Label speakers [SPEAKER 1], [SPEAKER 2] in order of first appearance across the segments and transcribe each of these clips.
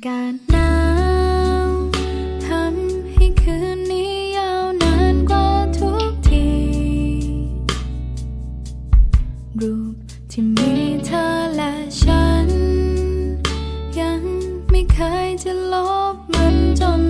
[SPEAKER 1] ากาศหนาวทำให้คืนนี้ยาวนานกว่าทุกที รูปที่มีเธอและฉัน ยังไม่เคยจะลบมันจน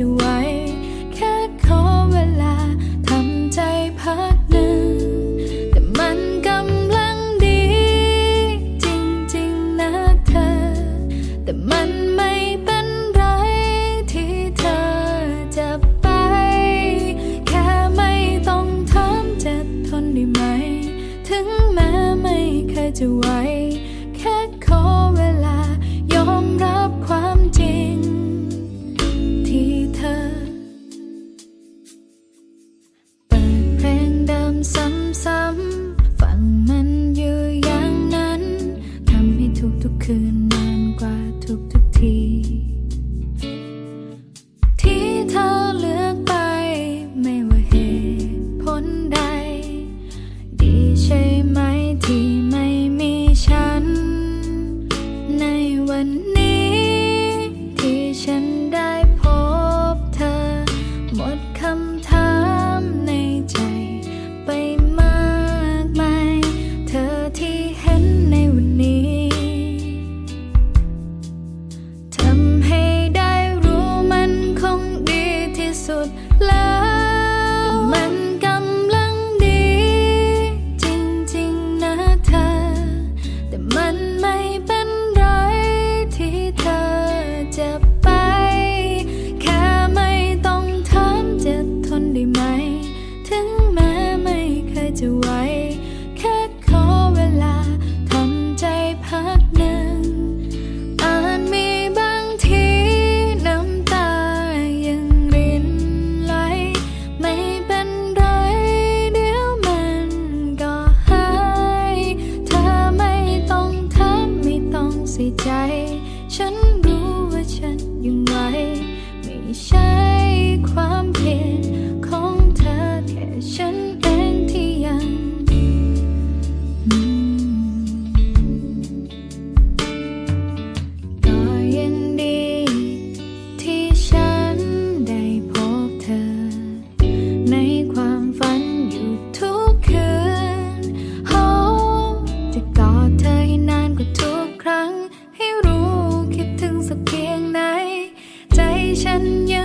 [SPEAKER 1] จะไหวแค่ขอเวลาทำใจพักหนึ่ง แต่มันกำลังดี จริงๆนะเธอ แต่มันไม่เป็นไรที่เธอจะไป แค่ไม่ต้องถามจะทนได้ไหม ถึงแม้ไม่เคยจะไหว คืน ดแล้ว มันกำลังดี จริงๆนะเธอ แต่มันไม่เป็นไรที่เธอจะไป แค่ไม่ต้องถามจะทนได้ไหม ถึงแม้ไม่เคยจะไหว ฉันย